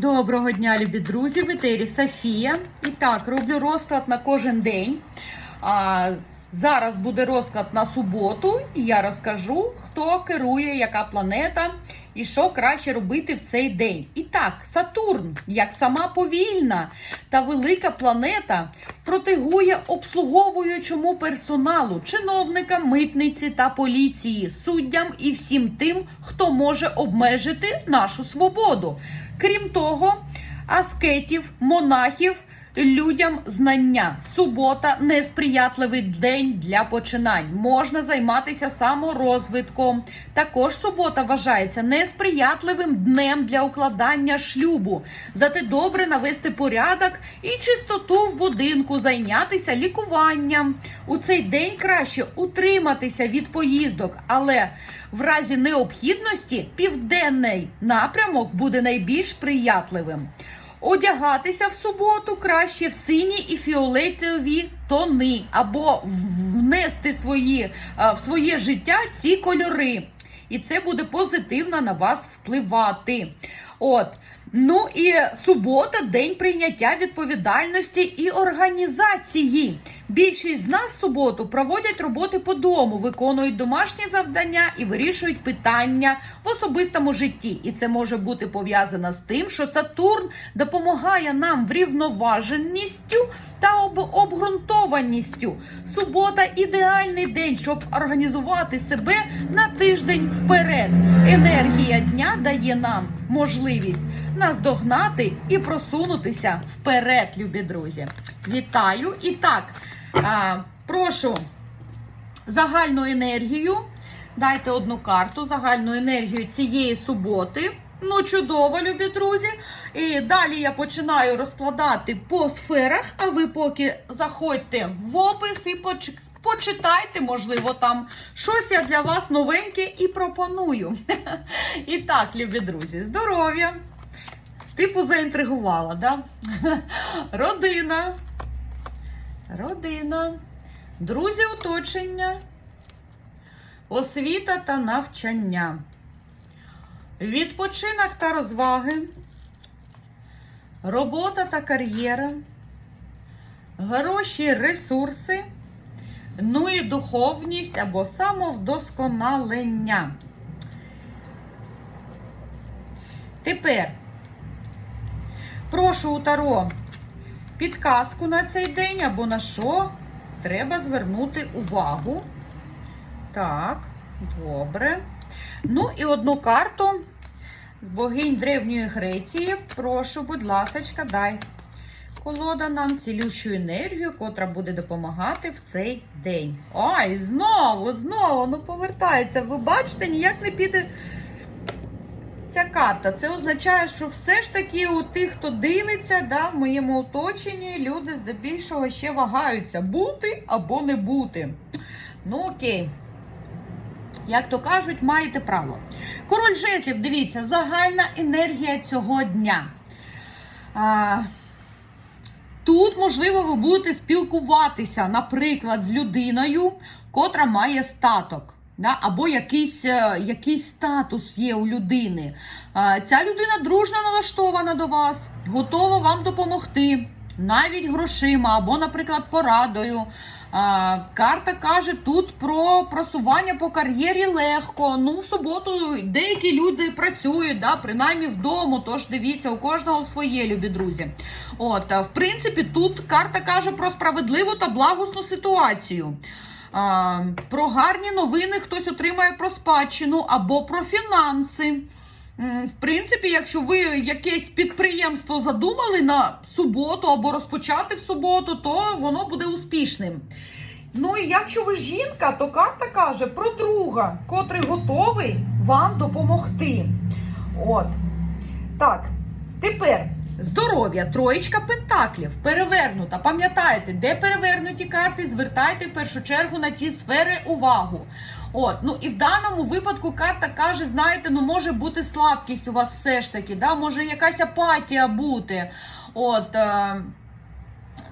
Доброго дня, любі друзі! В етері Софія. І так, роблю розклад на кожен день. Зараз буде розклад на суботу, і я розкажу, хто керує, яка планета і що краще робити в цей день. І так, Сатурн, як сама повільна та велика планета, протигує обслуговуючому персоналу, чиновникам, митниці та поліції, суддям і всім тим, хто може обмежити нашу свободу. Крім того, аскетів, монахів, людям знання. Субота несприятливий день для починань. Можна займатися саморозвитком. Також субота вважається несприятливим днем для укладання шлюбу. Зате добре навести порядок і чистоту в будинку, зайнятися лікуванням. У цей день краще утриматися від поїздок, але в разі необхідності південний напрямок буде найбільш приятливим. Одягатися в суботу краще в сині і фіолетові тони, або внести свої, в своє життя ці кольори. І це буде позитивно на вас впливати. От. Ну і субота день прийняття відповідальності і організації. Більшість з нас в суботу проводять роботи по дому, виконують домашні завдання і вирішують питання в особистому житті. І це може бути пов'язано з тим, що Сатурн допомагає нам врівноваженістю та об- обґрунтованістю. Субота ідеальний день, щоб організувати себе на тиждень вперед. Енергія дня дає нам можливість наздогнати і просунутися вперед, любі друзі. Вітаю! І так, а, прошу загальну енергію. Дайте одну карту, загальну енергію цієї суботи. Ну, чудово, любі друзі. І далі я починаю розкладати по сферах, а ви поки заходьте в опис і поч- почитайте, можливо, там щось я для вас новеньке і пропоную. І так, любі друзі, здоров'я. Типу заінтригувала, да? Родина. Родина. Друзі оточення. Освіта та навчання. Відпочинок та розваги. Робота та кар'єра. Гроші, ресурси. Ну і духовність або самовдосконалення. Тепер прошу у Таро підказку на цей день або на що треба звернути увагу. Так, добре. Ну і одну карту з богинь Древньої Греції. Прошу, будь ласочка, дай. Колода нам цілющу енергію, котра буде допомагати в цей день. Ой, знову, знову, ну повертається. Ви бачите, ніяк не піде ця карта. Це означає, що все ж таки у тих, хто дивиться, да, в моєму оточенні, люди здебільшого ще вагаються, бути або не бути. Ну, окей. Як то кажуть, маєте право. Король жезлів, дивіться, загальна енергія цього дня. А, Тут, можливо, ви будете спілкуватися, наприклад, з людиною, котра має статок. Да, або якийсь, е, якийсь статус є у людини. Ця людина дружно налаштована до вас, готова вам допомогти, навіть грошима, або, наприклад, порадою. А, Карта каже тут про просування по кар'єрі легко. Ну, в суботу деякі люди працюють, да, принаймні вдома. Тож дивіться, у кожного своє, любі друзі. От, в принципі, тут карта каже про справедливу та благосну ситуацію. А, про гарні новини хтось отримає про спадщину або про фінанси. В принципі, якщо ви якесь підприємство задумали на суботу або розпочати в суботу, то воно буде успішним. Ну і якщо ви жінка, то карта каже про друга, котрий готовий вам допомогти. От. Так, тепер здоров'я, троєчка пентаклів, перевернута. Пам'ятаєте, де перевернуті карти, звертайте в першу чергу на ті сфери увагу. От, ну і в даному випадку карта каже, знаєте, ну може бути слабкість у вас все ж таки, да? може якась апатія бути. От, е,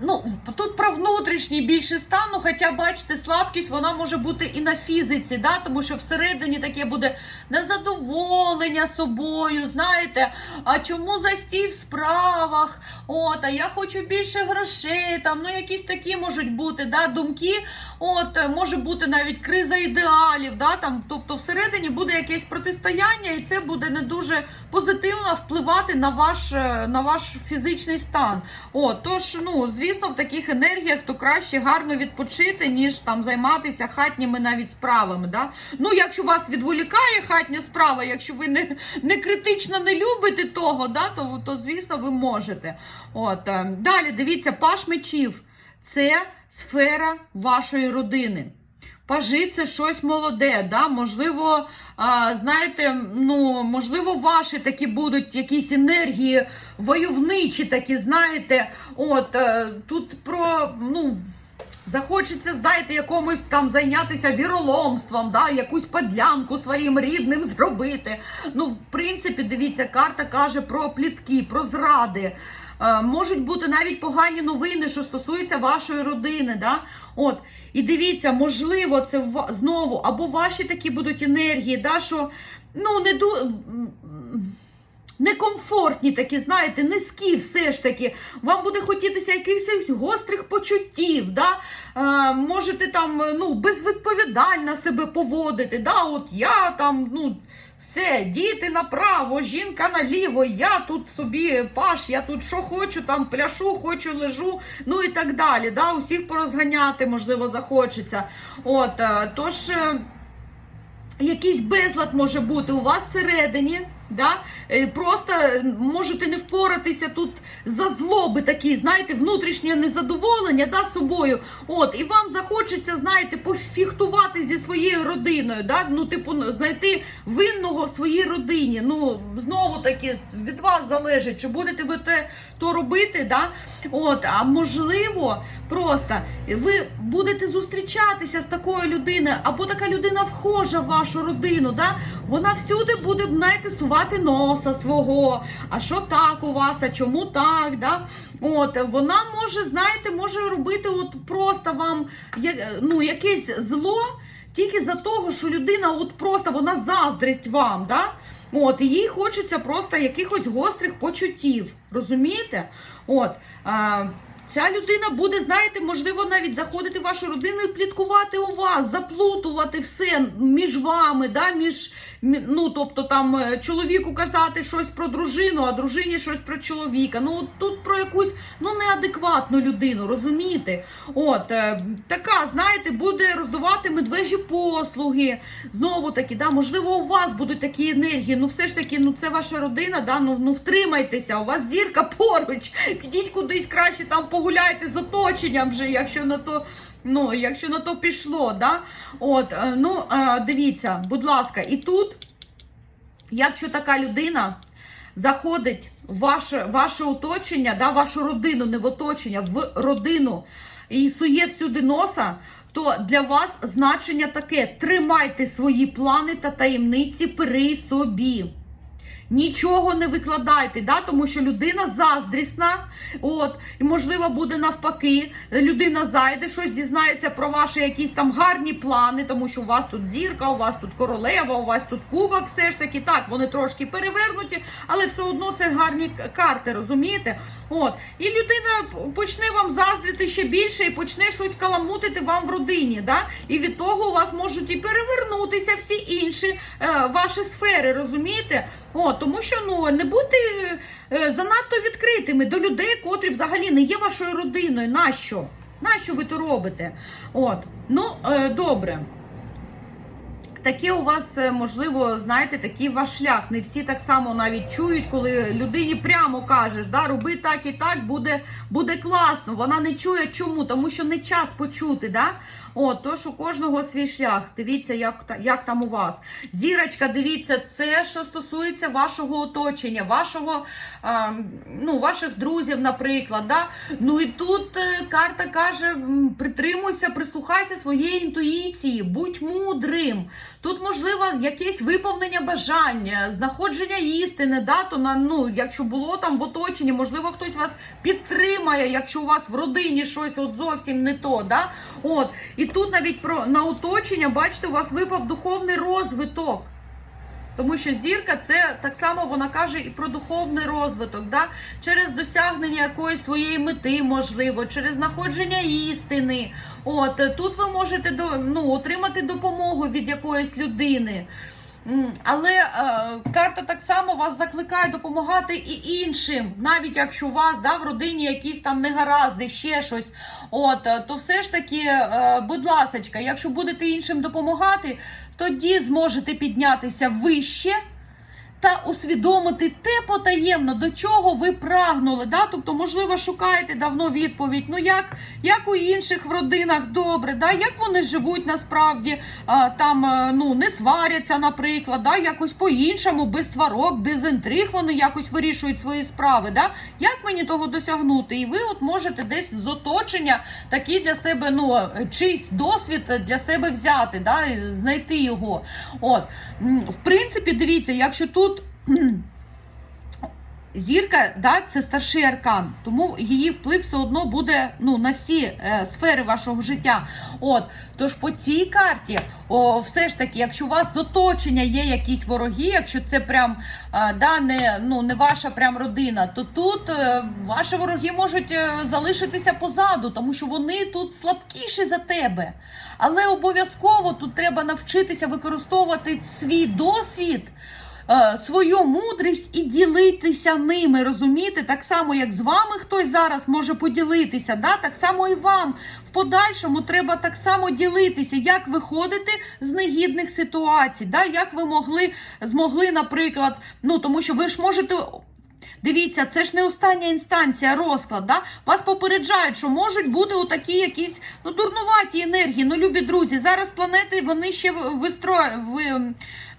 Ну, тут про внутрішній більше стану, ну, хоча, бачите, слабкість вона може бути і на фізиці, да? тому що всередині таке буде незадоволення собою, знаєте, а чому застій в справах? От, а я хочу більше грошей, там, ну якісь такі можуть бути да, думки, от, е, може бути навіть криза ідеалів, да, там, тобто всередині буде якесь протистояння, і це буде не дуже позитивно впливати на ваш, е, на ваш фізичний стан. От, тож, ну, звісно, в таких енергіях то краще гарно відпочити, ніж там займатися хатніми навіть справами. Да? Ну, якщо вас відволікає хатня справа, якщо ви не, не критично не любите того, да, то, то звісно ви можете. От, е, далі дивіться, паш мечів це сфера вашої родини. Пажи це щось молоде, да? можливо, а, знаєте, ну, можливо, ваші такі будуть якісь енергії войовничі, такі, знаєте, от е, тут про, ну. Захочеться, знаєте, якомусь там зайнятися віроломством, да, якусь подлянку своїм рідним зробити. Ну, в принципі, дивіться, карта каже про плітки, про зради. Е, можуть бути навіть погані новини, що стосуються вашої родини. Да? От. І дивіться, можливо, це знову або ваші такі будуть енергії, да, що ну, не ду... некомфортні такі, знаєте, низькі все ж таки. Вам буде хотітися якихось гострих почуттів, да? е, можете там ну, безвідповідально себе поводити. Да? От я там, ну, все, діти направо, жінка наліво, я тут собі паш, я тут що хочу, там пляшу, хочу лежу, ну і так далі. Да? Усіх порозганяти, можливо, захочеться. От, е, тож. е, якийсь безлад може бути у вас всередині. Да? Е, Просто можете не впоратися тут за злоби такі, знаєте, внутрішнє незадоволення да, собою. От, і вам захочеться, знаєте, пофіхтувати зі своєю родиною, да? ну, типу, знайти винного в своїй родині. Ну, знову таки, від вас залежить, чи будете ви те то робити, да? От, а можливо, просто ви будете зустрічатися з такою людиною, або така людина вхожа в вашу родину, да? вона всюди буде, знаєте, сувати носа свого. А що так у вас, а чому так? Да? От, вона може, знаєте, може робити от просто вам ну, якесь зло тільки за того, що людина от просто вона заздрить вам. Да? От, і їй хочеться просто якихось гострих почуттів. Розумієте? От, а, ця людина буде, знаєте, можливо, навіть заходити в вашу родину і пліткувати у вас, заплутувати все між вами, да, між, ну, тобто там е, чоловіку казати щось про дружину, а дружині щось про чоловіка. Ну, тут про якусь ну, неадекватну людину, розумієте? От, е, така, знаєте, буде роздавати медвежі послуги. Знову таки, да, можливо, у вас будуть такі енергії. Ну, все ж таки, ну це ваша родина, да, ну, ну втримайтеся, у вас зірка поруч. Підіть кудись краще там погуляйте з оточенням вже, якщо на то. Ну, якщо на то пішло, да? От, е, ну, е, дивіться, будь ласка, і тут, якщо така людина заходить в ваше, ваше оточення, да, вашу родину, не в оточення, в родину і сує всюди носа, то для вас значення таке: тримайте свої плани та таємниці при собі. Нічого не викладайте, да? тому що людина заздрісна, от, і можливо буде навпаки, людина зайде, щось дізнається про ваші якісь там гарні плани, тому що у вас тут зірка, у вас тут королева, у вас тут кубок, все ж таки, так, вони трошки перевернуті, але все одно це гарні карти, розумієте? От, і людина почне вам заздрити ще більше і почне щось каламутити вам в родині. Да? І від того у вас можуть і перевернутися всі інші е, ваші сфери, розумієте? О, тому що ну не будьте е, занадто відкритими до людей, котрі взагалі не є вашою родиною. Нащо? Нащо ви то робите? От, ну е, добре. Таке у вас, е, можливо, знаєте, такий ваш шлях. Не всі так само навіть чують, коли людині прямо кажеш, да, роби так і так, буде, буде класно. Вона не чує чому, тому що не час почути. Да? От, тож у кожного свій шлях. Дивіться, як, як там у вас. Зірочка, дивіться, це що стосується вашого оточення, вашого, а, ну, ваших друзів, наприклад. Да? Ну і тут е, карта каже: притримуйся, прислухайся своєї інтуїції, будь мудрим. Тут можливо якесь виповнення бажання, знаходження істини, да? то на, ну, якщо було там в оточенні, можливо, хтось вас підтримає, якщо у вас в родині щось от зовсім не то. Да? От. І тут навіть про на оточення, бачите, у вас випав духовний розвиток. Тому що зірка це так само вона каже і про духовний розвиток, да? через досягнення якоїсь своєї мети, можливо, через знаходження істини. От тут ви можете ну, отримати допомогу від якоїсь людини. Але е, карта так само вас закликає допомагати і іншим, навіть якщо у вас да, в родині якісь там негаразди, ще щось. От, е, то все ж таки, е, будь ласочка, якщо будете іншим допомагати, тоді зможете піднятися вище та усвідомити те потаємно, до чого ви прагнули. Да? Тобто, можливо, шукаєте давно відповідь. Ну як, як у інших в родинах добре, да? як вони живуть насправді, а, там е, ну, не сваряться, наприклад, да? якось по-іншому, без сварок, без інтриг вони якось вирішують свої справи. Да? Як мені того досягнути? І ви от можете десь з оточення такий для себе, ну, чийсь досвід для себе взяти, да? знайти його. От. В принципі, дивіться, якщо тут. Зірка, да, це старший аркан, тому її вплив все одно буде ну, на всі е, сфери вашого життя. От, тож по цій карті, о, все ж таки, якщо у вас з оточення є якісь вороги, якщо це прям е, да, не, ну, не ваша прям родина, то тут е, ваші вороги можуть е, залишитися позаду, тому що вони тут слабкіші за тебе. Але обов'язково тут треба навчитися використовувати свій досвід свою мудрість і ділитися ними, розумієте? Так само, як з вами хтось зараз може поділитися, да? так само і вам. В подальшому треба так само ділитися, як виходити з негідних ситуацій, да? як ви могли, змогли, наприклад, ну тому що ви ж можете. Дивіться, це ж не остання інстанція розклад. Да? Вас попереджають, що можуть бути такі якісь ну, дурнуваті енергії. Ну, любі друзі, зараз планети вони ще вистро...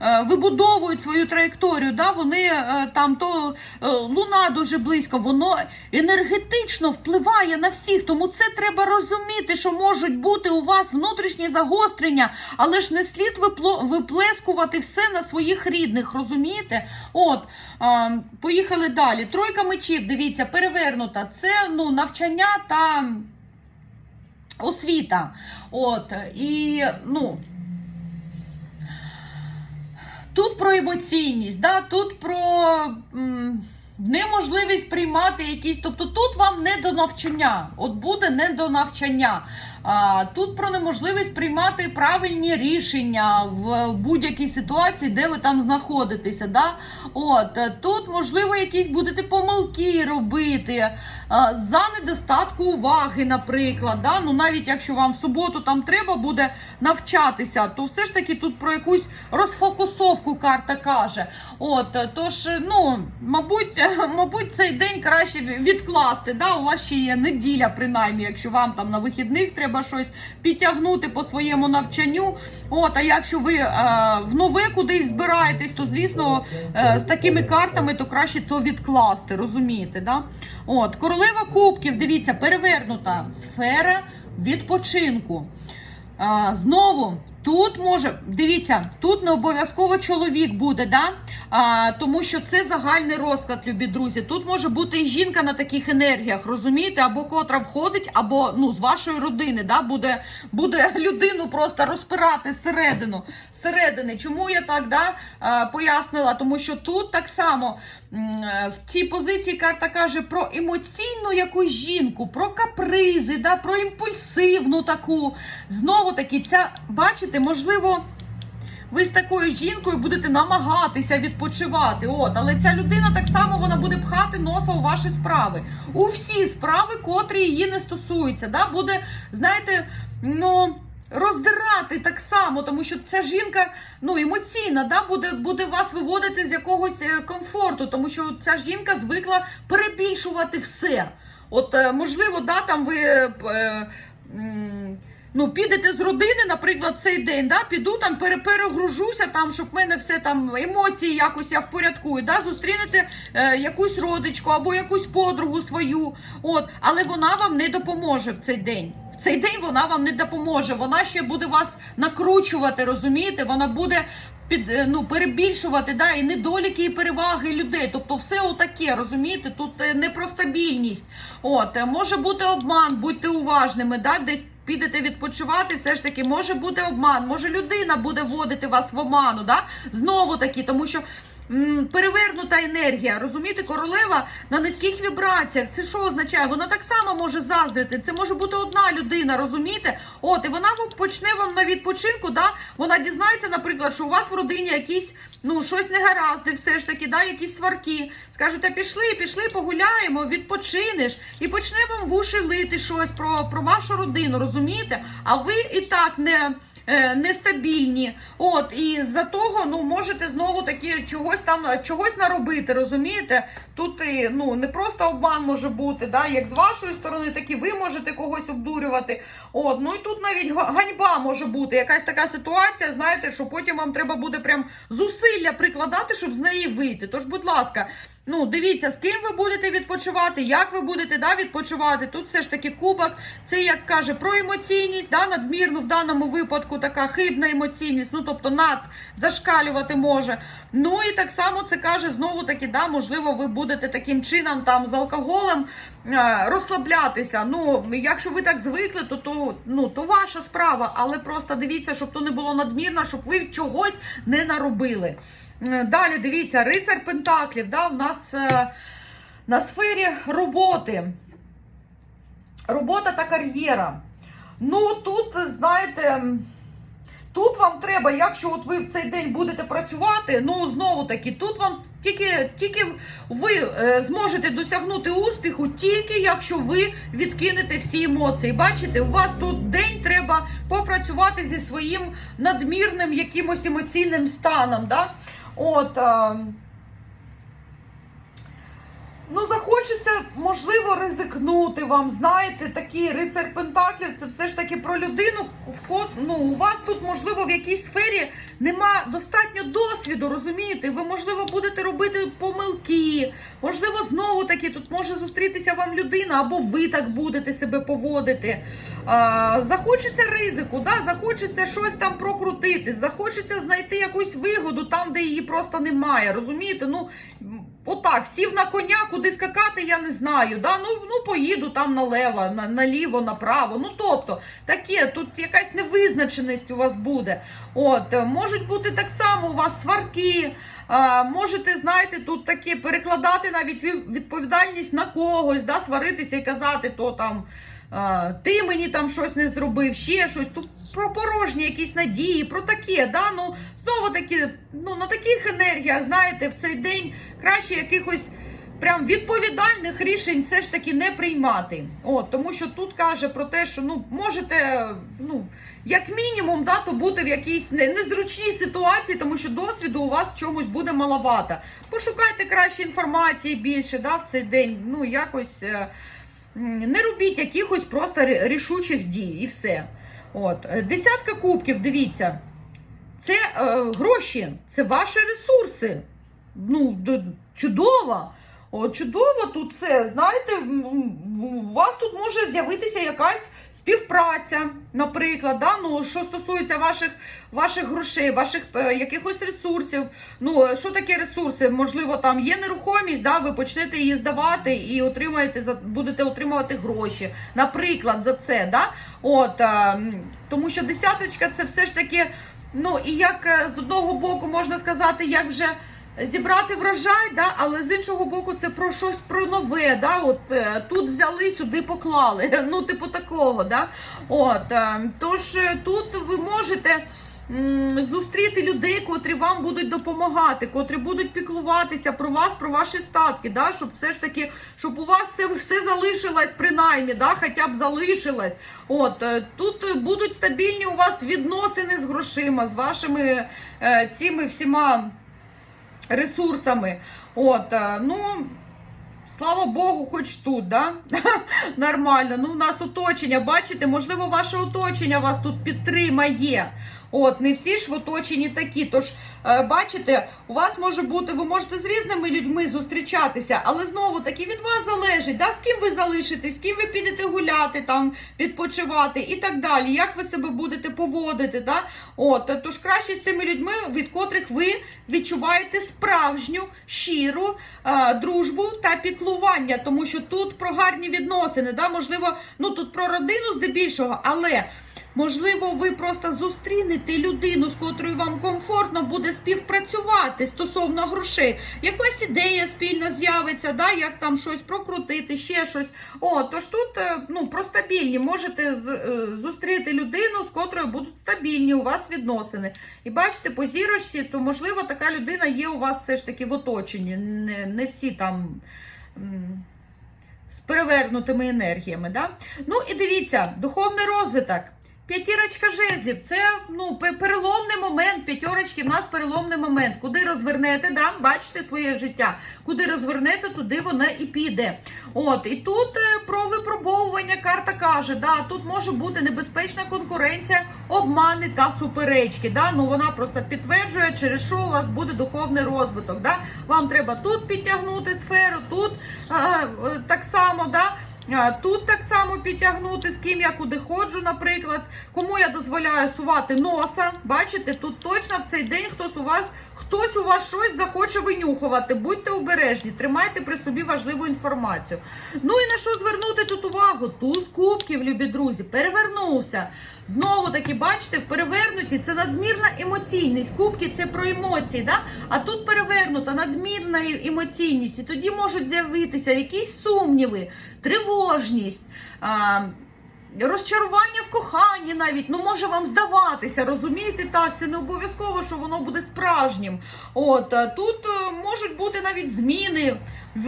е, вибудовують свою траєкторію. Да? Вони е, там то е, луна дуже близько, воно енергетично впливає на всіх. Тому це треба розуміти, що можуть бути у вас внутрішні загострення, але ж не слід виплескувати все на своїх рідних. Розумієте? От, поїхали далі. Тройка мечів, дивіться, перевернута. Це ну, навчання та освіта. От, і, ну. Тут про емоційність, да? тут про м, неможливість приймати якісь. Тобто тут вам не до навчання. От буде не до навчання. Тут про неможливість приймати правильні рішення в будь-якій ситуації, де ви там знаходитеся. Да? От, е, тут, можливо, якісь будете помилки робити за недостатку уваги, наприклад. Да? Ну, навіть якщо вам в суботу там треба буде навчатися, то все ж таки тут про якусь розфокусовку карта каже. От, е, тож, е, ну, мабуть, мабуть, цей день краще відкласти. Да? У вас ще є неділя, принаймні, якщо вам там на вихідних треба щось підтягнути по своєму навчанню. От, а якщо ви е, в нове кудись збираєтесь, то звісно е, з такими картами то краще це відкласти, розумієте? Да? От, королева кубків, дивіться, перевернута сфера відпочинку. Знову тут може, дивіться, тут не обов'язково чоловік буде, да? а, тому що це загальний розклад, любі друзі. Тут може бути і жінка на таких енергіях, розумієте, або котра входить, або ну, з вашої родини да? буде, буде людину просто розпирати зсередину. зсередини. Чому я так да, пояснила? Тому що тут так само в цій позиції карта каже про емоційну якусь жінку, про капризи, да, про імпульсивну таку. Знову таки, ця, бачите, можливо. Ви з такою жінкою будете намагатися відпочивати. От, але ця людина так само вона буде пхати носа у ваші справи. У всі справи, котрі її не стосуються. Да? Буде, знаєте, ну. Роздирати так само, тому що ця жінка ну емоційна, да, буде буде вас виводити з якогось е, комфорту, тому що ця жінка звикла перебільшувати все. От, е, можливо, да, там ви е, м, Ну, підете з родини, наприклад, цей день, да, піду там, перегружуся там, щоб в мене все там емоції якось я впорядкую, да, зустрінете е, якусь родичку або якусь подругу свою. От, але вона вам не допоможе в цей день. Цей день вона вам не допоможе. Вона ще буде вас накручувати, розумієте? Вона буде під е, ну перебільшувати да, і недоліки, і переваги людей. Тобто, все отаке, розумієте? Тут е, не про стабільність. От е, може бути обман, будьте уважними, да, десь. Підете відпочивати, все ж таки може бути обман, може людина буде вводити вас в оману, да? знову таки, тому що перевернута енергія, розумієте, королева на низьких вібраціях. Це що означає? Вона так само може заздрити. Це може бути одна людина, розумієте? От, і вона почне вам на відпочинку, да? вона дізнається, наприклад, що у вас в родині якісь ну щось негаразди, все ж таки, да, якісь сварки. Скажете, пішли, пішли, погуляємо, відпочинеш, і почне вам в уші лити щось про, про вашу родину, розумієте? А ви і так не. Е, Нестабільні, от і з-за того ну можете знову таки чогось там чогось наробити, розумієте? Тут ну не просто обман може бути, да, як з вашої сторони, так і ви можете когось обдурювати. От, ну і тут навіть ганьба може бути, якась така ситуація, знаєте, що потім вам треба буде прям зусилля прикладати, щоб з неї вийти. Тож, будь ласка, ну дивіться, з ким ви будете відпочивати, як ви будете да, відпочивати. Тут все ж таки кубок, це як каже про емоційність, да, надмірну в даному випадку така хибна емоційність, ну тобто над зашкалювати може. Ну і так само це каже знову таки, да, можливо, ви будете таким чином там з алкоголем е, розслаблятися. Ну, якщо ви так звикли, то, то, ну, то ваша справа, але просто дивіться, щоб то не було надмірно, щоб ви чогось не наробили. Е, Далі дивіться, рицар Пентаклів, да, в нас е, на сфері роботи. Робота та кар'єра. Ну, тут, знаєте, тут вам треба, якщо от ви в цей день будете працювати, ну знову таки, тут вам тільки, тільки ви е, зможете досягнути успіху, тільки якщо ви відкинете всі емоції. Бачите, у вас тут день треба попрацювати зі своїм надмірним якимось емоційним станом. Да? От, е, Ну, захочеться, можливо, ризикнути вам. Знаєте, такий рицар Пентаклів, це все ж таки про людину. Ну, у вас тут, можливо, в якійсь сфері нема достатньо досвіду, розумієте? Ви, можливо, будете робити помилки. Можливо, знову таки тут може зустрітися вам людина, або ви так будете себе поводити. А, захочеться ризику, да? захочеться щось там прокрутити, захочеться знайти якусь вигоду там, де її просто немає. Розумієте? Ну, Отак, сів на коня, куди скакати, я не знаю. Да? Ну, ну поїду там налево, на, наліво, направо. Ну тобто, таке, тут якась невизначеність у вас буде. От, можуть бути так само у вас сварки. А, можете, знаєте, тут таке перекладати навіть ві- відповідальність на когось, да? сваритися і казати, то там ти мені там щось не зробив, ще щось. Тут про порожні якісь надії, про таке, да? ну, знову таки, ну, на таких енергіях, знаєте, в цей день краще якихось прям відповідальних рішень все ж таки не приймати. От, тому що тут каже про те, що ну, можете, ну, як мінімум, да, то бути в якійсь не- незручній ситуації, тому що досвіду у вас чомусь буде маловато. Пошукайте краще інформації більше да, в цей день, ну, якось. Не робіть якихось просто рішучих дій і все. От. е, Десятка кубків, дивіться. Це е, гроші, це ваші ресурси. Ну, чудово. О, чудово тут все. Знаєте, у вас тут може з'явитися якась співпраця, наприклад, да? ну, що стосується ваших, ваших грошей, ваших е, якихось ресурсів. Ну, що таке ресурси? Можливо, там є нерухомість, да? ви почнете її здавати і отримаєте, будете отримувати гроші. Наприклад, за це. Да? От, е, тому що десяточка це все ж таки. Ну і як е, з одного боку можна сказати, як вже зібрати врожай, да, але з іншого боку, це про щось про нове. Да, от е, тут взяли, сюди поклали. Ну, типу такого, да. От е, тож е, тут ви можете. Зустріти людей, котрі вам будуть допомагати, котрі будуть піклуватися про вас, про ваші статки, да, щоб все ж таки, щоб у вас все, все залишилось принаймні, да, хоча б залишилось. От тут будуть стабільні у вас відносини з грошима, з вашими е, цими всіма ресурсами. От, е, ну, Слава Богу, хоч тут, да? Нормально. Ну, у нас оточення, бачите, можливо, ваше оточення вас тут підтримає. От, не всі ж в оточенні такі. Тож, е, бачите, у вас може бути, ви можете з різними людьми зустрічатися, але знову таки від вас залежить, да, з ким ви залишитесь, з ким ви підете гуляти, там, відпочивати і так далі. Як ви себе будете поводити. Да? От, тож краще з тими людьми, від котрих ви відчуваєте справжню, щиру е, дружбу та піклування, тому що тут про гарні відносини, да? можливо, ну тут про родину здебільшого, але. Можливо, ви просто зустрінете людину, з котрою вам комфортно буде співпрацювати стосовно грошей. Якась ідея спільна з'явиться, да, як там щось прокрутити, ще щось. О, тож тут е, ну, про стабільні. Можете е, зустріти людину, з котрою будуть стабільні у вас відносини. І бачите, по зірочці, то можливо така людина є у вас все ж таки в оточенні. Не, не всі там. З перевернутими енергіями. Да? Ну і дивіться, духовний розвиток. П'ятірочка жезлів це ну, переломний момент. П'ятерочки в нас переломний момент. Куди розвернете, да? бачите своє життя. Куди розвернете, туди воно і піде. От, і тут е, про випробовування карта каже, да, тут може бути небезпечна конкуренція, обмани та суперечки. Да? Ну, вона просто підтверджує, через що у вас буде духовний розвиток. Да? Вам треба тут підтягнути сферу, тут е, е, так само. Да? Тут так само підтягнути, з ким я куди ходжу, наприклад, кому я дозволяю сувати носа. Бачите, тут точно в цей день хтось у вас хтось у вас щось захоче винюхувати. Будьте обережні, тримайте при собі важливу інформацію. Ну і на що звернути тут увагу? Туз кубків, любі друзі, перевернувся. Знову таки, бачите, перевернуті це надмірна емоційність. Кубки це про емоції, да? а тут перевернута надмірна емоційність. І тоді можуть з'явитися якісь сумніви, тривожність. А, Розчарування в коханні навіть, ну може вам здаватися, розумієте, так, це не обов'язково, що воно буде справжнім. От е, тут е, можуть бути навіть зміни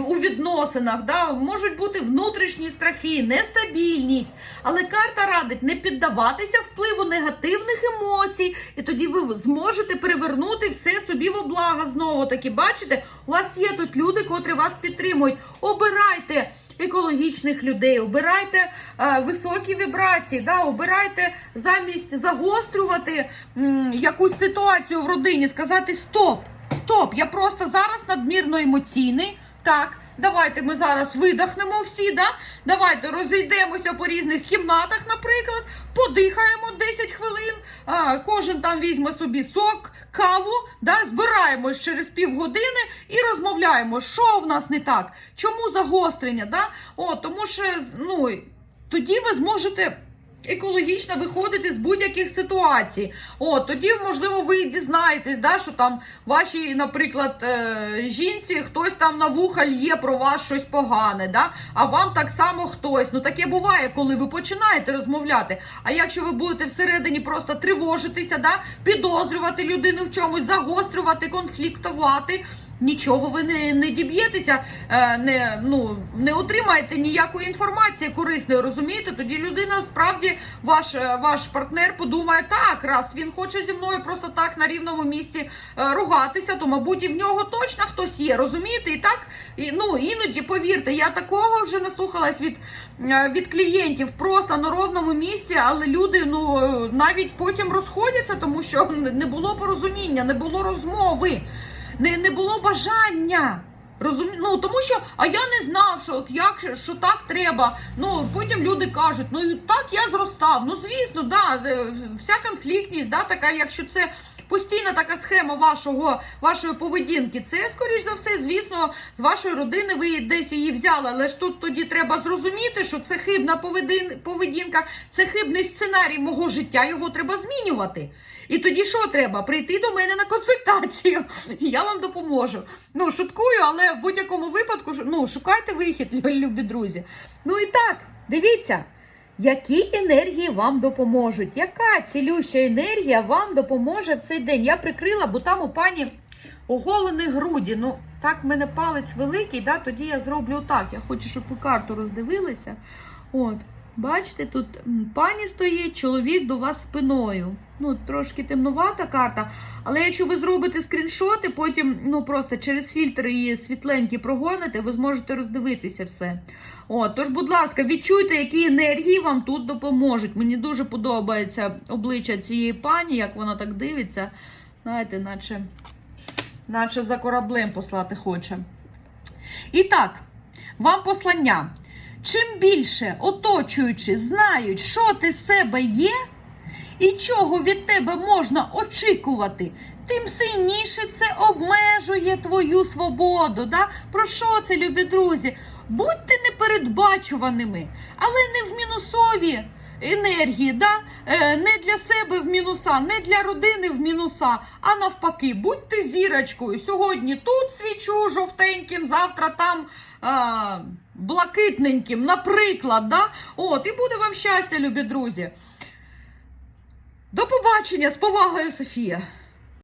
у відносинах, да? можуть бути внутрішні страхи, нестабільність. Але карта радить не піддаватися впливу негативних емоцій, і тоді ви зможете перевернути все собі в облага. Знову таки, бачите, у вас є тут люди, котрі вас підтримують. Обирайте екологічних людей, обирайте е, високі вібрації, да, обирайте замість загострювати м, якусь ситуацію в родині, сказати стоп, стоп, я просто зараз надмірно емоційний. Так, давайте ми зараз видихнемо всі, да? давайте розійдемося по різних кімнатах, наприклад, подихаємо 10 хвилин, а, кожен там візьме собі сок, каву, да, збираємось через півгодини і розмовляємо, що в нас не так, чому загострення. Да? О, тому що ну, тоді ви зможете. Екологічно виходити з будь-яких ситуацій. О, тоді, можливо, ви дізнаєтесь, да, що там вашій, наприклад, е, жінці хтось там на вуха лє про вас щось погане, да? а вам так само хтось. Ну таке буває, коли ви починаєте розмовляти. А якщо ви будете всередині просто тривожитися, да? підозрювати людину в чомусь, загострювати, конфліктувати. Нічого ви не, не діб'єтеся, е, не, ну, не отримаєте ніякої інформації корисної, розумієте? Тоді людина справді, ваш, е, ваш партнер подумає, так, раз він хоче зі мною просто так на рівному місці е, ругатися, то, мабуть, і в нього точно хтось є, розумієте? І так, і, ну, іноді, повірте, я такого вже наслухалась від, від клієнтів просто на ровному місці, але люди ну, навіть потім розходяться, тому що не було порозуміння, не було розмови не, не було бажання. Розумі... Ну, тому що, а я не знав, що як що так треба. Ну потім люди кажуть, ну і так я зростав. Ну звісно, да, е, вся конфліктність, да, така, якщо це постійна така схема вашого вашої поведінки, це скоріш за все, звісно, з вашої родини ви десь її взяли. Але ж тут тоді треба зрозуміти, що це хибна поведін... поведінка, це хибний сценарій мого життя. Його треба змінювати. І тоді що треба? Прийти до мене на консультацію, я вам допоможу. Ну, шуткую, але в будь-якому випадку ну, шукайте вихід, любі друзі. Ну і так, дивіться, які енергії вам допоможуть. Яка цілюща енергія вам допоможе в цей день? Я прикрила, бо там у пані оголені груді. Ну, так в мене палець великий, да, тоді я зроблю так. Я хочу, щоб ви карту роздивилися. От. Бачите, тут пані стоїть, чоловік до вас спиною. Ну, трошки темнувата карта. Але якщо ви зробите скріншоти, потім ну просто через фільтр її світленькі прогоните, ви зможете роздивитися все. От, тож, будь ласка, відчуйте, які енергії вам тут допоможуть. Мені дуже подобається обличчя цієї пані, як вона так дивиться. Знаєте, наче, наче за кораблем послати хоче. І так, вам послання. Чим більше оточуючи знають, що ти з себе є, і чого від тебе можна очікувати, тим сильніше це обмежує твою свободу. Да? Про що це, любі друзі? Будьте непередбачуваними, але не в мінусові енергії, да? е, не для себе в мінуса, не для родини в мінуса, а навпаки, будьте зірочкою. Сьогодні тут свічу жовтеньким, завтра там а, блакитненьким, наприклад. Да? От, і буде вам щастя, любі друзі. До побачення з повагою, Софія.